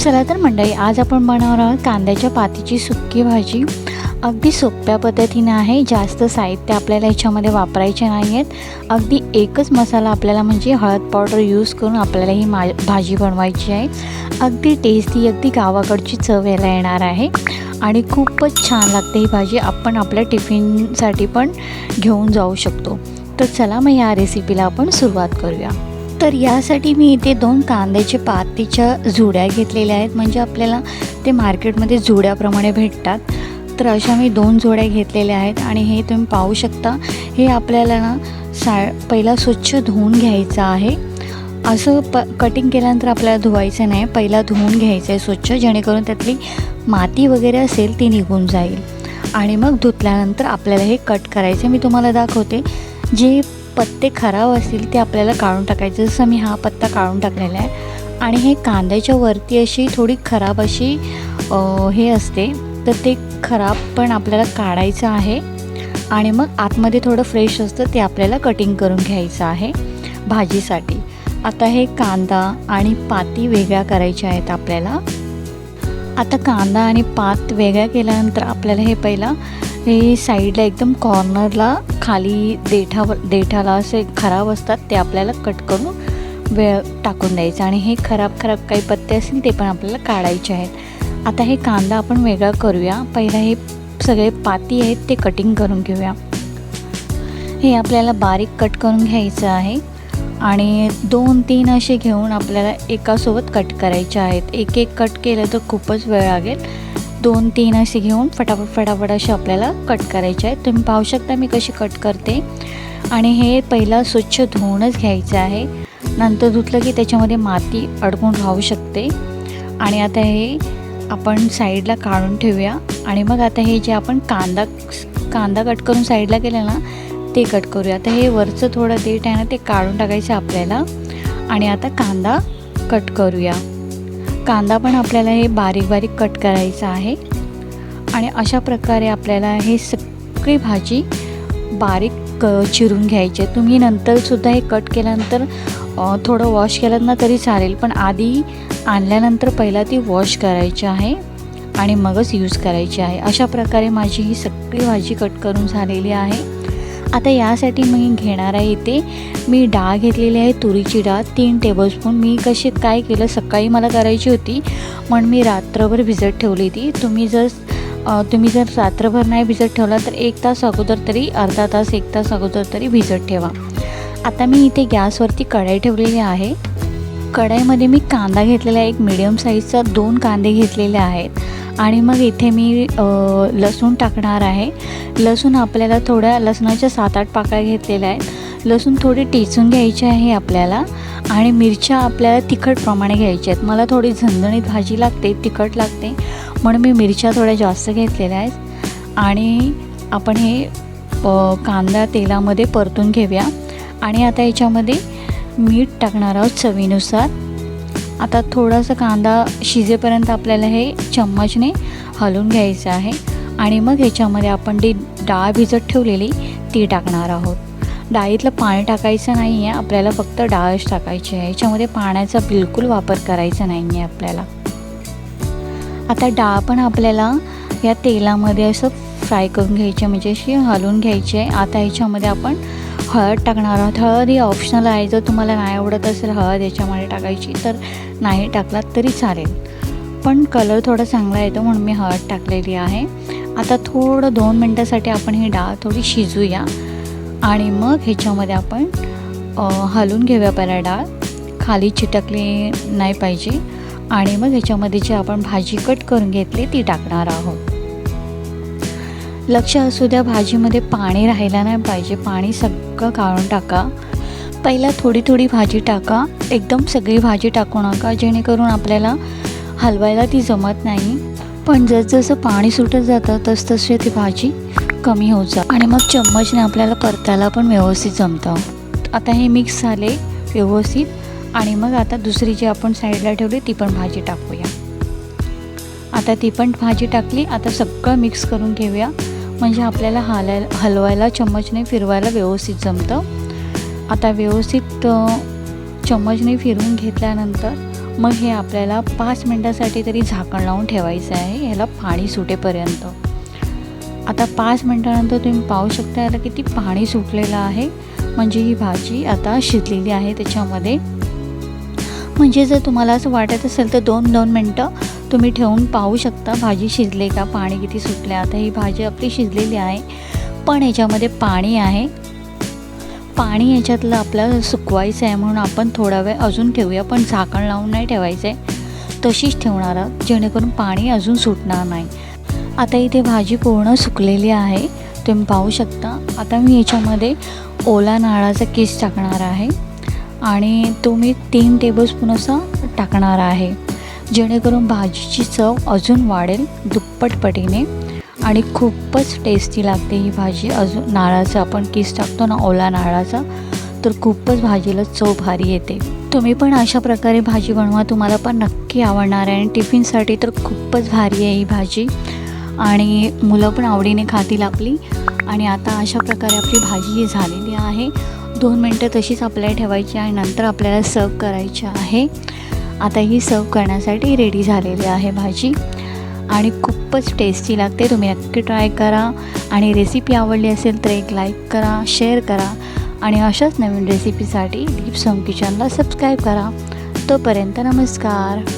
चला तर मंडळी आज आपण बनवणार आहोत कांद्याच्या पातीची सुक्की भाजी. अगदी सोप्या पद्धतीने आहे जास्त साहित्य आपल्याला याच्यामध्ये वापरायचे नाही आहेत अगदी एकच मसाला आपल्याला म्हणजे हळद पावडर यूज करून आपल्याला ही मा भाजी बनवायची आहे. अगदी टेस्टी अगदी गावाकडची चव यायला येणार आहे. आणि खूपच छान लागते ही भाजी आपण आपल्या टिफिनसाठी पण घेऊन जाऊ शकतो. तर चला मग या रेसिपीला आपण सुरुवात करूया. तर यासाठी मी इथे दोन कांद्याचे पातीच्या जुड्या घेतलेल्या आहेत. म्हणजे आपल्याला ते मार्केटमध्ये जुड्याप्रमाणे भेटतात. तर अशा मी दोन जोड्या घेतलेल्या आहेत. आणि हे तुम्ही पाहू शकता हे आपल्याला ना सा पहिला स्वच्छ धुवून घ्यायचं आहे. असं प कटिंग केल्यानंतर आपल्याला धुवायचं नाही. पहिला धुवून घ्यायचं आहे स्वच्छ जेणेकरून त्यातली माती वगैरे असेल ती निघून जाईल. आणि मग धुतल्यानंतर आपल्याला हे कट करायचं मी तुम्हाला दाखवते. जे पत्ते खराब असतील ते आपल्याला काढून टाकायचे. जसं मी हा पत्ता काढून टाकलेला आहे. आणि हे कांद्याच्या वरती अशी थोडी खराब अशी हे असते. तर ते खराब पण आपल्याला काढायचं आहे. आणि मग आतमध्ये थोडं फ्रेश असतं ते आपल्याला कटिंग करून घ्यायचं आहे भाजीसाठी. आता हे कांदा आणि पाती वेगळ्या करायच्या आहेत आपल्याला. आता कांदा आणि पात वेगळ्या केल्यानंतर आपल्याला हे पहिला हे साईडला एकदम कॉर्नरला खाली देठावर देठाला असे खराब असतात ते आपल्याला कट करून वेळ टाकून द्यायचं. आणि हे खराब खराब काही पत्ते असतील ते पण आपल्याला काढायचे आहेत. आता हे कांदा आपण वेगळा करूया. पहिला हे सगळे पाती आहेत ते कटिंग करून घेऊया. हे आपल्याला बारीक कट करून घ्यायचं आहे. आणि दोन तीन असे घेऊन आपल्याला एकासोबत कट करायचे आहेत. एक एक कट केलं तर खूपच वेळ लागेल. दोन तीन असे घेऊन फटाफट फटाफट असे आपल्याला कट करायचे आहेत तुम्ही पाहू शकता मी कशी कट करते. आणि हे पहिला स्वच्छ धुवूनच घ्यायचं आहे. नंतर धुतलं की त्याच्यामध्ये माती अडकून राहू शकते. आणि आता हे आपण साईडला काढून ठेवूया. आणि मग आता हे जे आपण कांदा कांदा कट करून साईडला केलं ना ते कट करूया. आता हे वरचं थोडं देठ आहे ना ते काढून टाकायचं आपल्याला. आणि आता कांदा कट करूया. कांदा पण आपल्याला हे बारीक बारीक कट करायचं आहे. आणि अशा प्रकारे आपल्याला हे सगळी भाजी बारीक क चिरून घ्यायची आहे. तुम्ही नंतरसुद्धा हे कट केल्यानंतर थोडं वॉश केलं ना तरी चालेल. पण आधी आणल्यानंतर पहिला ती वॉश करायची आहे आणि मगच यूज करायची आहे. अशा प्रकारे माझी ही सगळी भाजी कट करून झालेली आहे. आता यासाठी मी घेणार आहे इथे. मी डाळ घेतलेली आहे तुरीची डाळ तीन टेबलस्पून मी कशी काय केलं सकाळी मला करायची होती म्हणून मी रात्रभर भिजत ठेवली ती तुम्ही जर तुम्ही जर रात्रभर नाही भिजत ठेवला तर एक तास अगोदर तरी अर्धा तास एक तास अगोदर तरी भिजत ठेवा. आता मी इथे गॅसवरती कढाई ठेवलेली आहे. कढाईमध्ये मी कांदा घेतलेला आहे एक मिडियम साईजचा दोन कांदे घेतलेले आहेत. आणि मग इथे मी लसूण टाकणार आहे. लसूण आपल्याला थोड्या लसणाच्या सात आठ पाकळ्या घेतलेल्या आहेत. लसूण थोडी टेचून घ्यायची आहे आपल्याला आणि मिरच्या आपल्याला तिखट प्रमाणे घ्यायच्या आहेत. मला थोडी झणझणीत भाजी लागते तिखट लागते म्हणून मी मिरच्या थोड्या जास्त घेतलेल्या आहेत. आणि आपण हे कांदा तेलामध्ये परतून घेऊया. आणि आता याच्यामध्ये मीठ टाकणार आहोत चवीनुसार. आता थोडासा कांदा शिजेपर्यंत आपल्याला हे चम्मचने हलवून घ्यायचं आहे. आणि मग ह्याच्यामध्ये आपण ती डाळ भिजत ठेवलेली ती टाकणार आहोत. डाळीतलं पाणी टाकायचं नाही आहे आपल्याला फक्त डाळच टाकायची आहे. याच्यामध्ये पाण्याचा बिलकुल वापर करायचा नाही आहे आपल्याला. आता डाळ पण आपल्याला या तेलामध्ये असं फ्राय करून घ्यायची आहे, म्हणजे अशी हलवून घ्यायची आहे. आता ह्याच्यामध्ये आपण हळद टाकणार आहोत. हळद ही ऑप्शनल आहे. जर तुम्हाला नाही आवडत असेल हळद याच्यामध्ये टाकायची तर नाही टाकलात तरी चालेल. पण कलर थोडा चांगला येतो म्हणून मी हळद टाकलेली आहे. आता थोडं दोन मिनटासाठी आपण ही डाळ थोडी शिजूया. आणि मग ह्याच्यामध्ये आपण अ, हलवून घेऊया पहिला डाळ. खाली चिटकली नाही पाहिजे. आणि मग ह्याच्यामध्ये जी आपण भाजी कट करून घेतली ती टाकणार आहोत. लक्ष असू द्या भाजीमध्ये पाणी राहायला नाही पाहिजे. पाणी सगळं काढून टाका. पहिला थोडी थोडी भाजी टाका. एकदम सगळी भाजी टाकू नका जेणेकरून आपल्याला हलवायला ती जमत नाही. पण जसजसं पाणी सुटत जातं तसतसे ती भाजी कमी होत जा आणि मग चम्मचने आपल्याला परतायला पण व्यवस्थित जमतं. आता हे मिक्स झाले व्यवस्थित. आणि मग आता दुसरी जी आपण साईडला ठेवली ती पण भाजी टाकूया. आता ती पण भाजी टाकली. आता सगळं मिक्स करून घेऊया. म्हणजे आपल्याला हालाय हलवायला चम्मचने फिरवायला व्यवस्थित जमतं. आता व्यवस्थित चम्मचने फिरवून घेतल्यानंतर मग हे आपल्याला पाच मिनटासाठी तरी झाकण लावून ठेवायचं आहे ह्याला पाणी सुटेपर्यंत. आता पाच मिनटानंतर तुम्ही पाहू शकता याला किती पाणी सुटलेलं आहे. म्हणजे ही भाजी आता शिजलेली आहे त्याच्यामध्ये. म्हणजे जर तुम्हाला असं वाटत असेल तर दोन दोन मिनटं तुम्ही ठेवून पाहू शकता भाजी शिजले का पाणी किती सुटले. आता ही भाजी आपली शिजलेली आहे पण याच्यामध्ये पाणी आहे. पाणी याच्यातलं आपल्याला सुकवायचं आहे म्हणून आपण थोडा वेळ अजून ठेवूया पण झाकण लावून नाही ठेवायचं आहे तशीच ठेवणार आहोत जेणेकरून पाणी अजून सुटणार नाही. आता इथे भाजी पूर्ण सुकलेली आहे तुम्ही पाहू शकता. आता मी याच्यामध्ये ओला नारळाचा किस टाकणार आहे. आणि तो मी तीन टेबलस्पून असा टाकणार आहे. जेणेकरून भाजीची चव अजून वाढेल दुप्पट पटीने आणि खूपच टेस्टी लागते ही भाजी. अजून नारळाचा आपण किस टाकतो ना ओला नारळाचा तर खूपच भाजीला चव भारी येते. तुम्ही पण अशा प्रकारे भाजी बनवा तुम्हाला पण नक्की आवडणार आहे आणि टिफिनसाठी तर खूपच भारी आहे ही भाजी. आणि मुलं पण आवडीने खातील आपली. आणि आता अशा प्रकारे आपली भाजी ही झालेली आहे. दोन मिनटं तशीच आपल्याला ठेवायची आणि नंतर आपल्याला सर्व करायची आहे. आता ही सर्व करण्यासाठी रेडी झालेली आहे भाजी. आणि खूपच टेस्टी लागते. तुम्ही नक्की ट्राय करा. आणि रेसिपी आवडली असेल तर एक लाईक करा शेअर करा. आणि अशाच नवीन रेसिपीसाठी डीप सोम किचनला सबस्क्राईब करा. तोपर्यंत नमस्कार.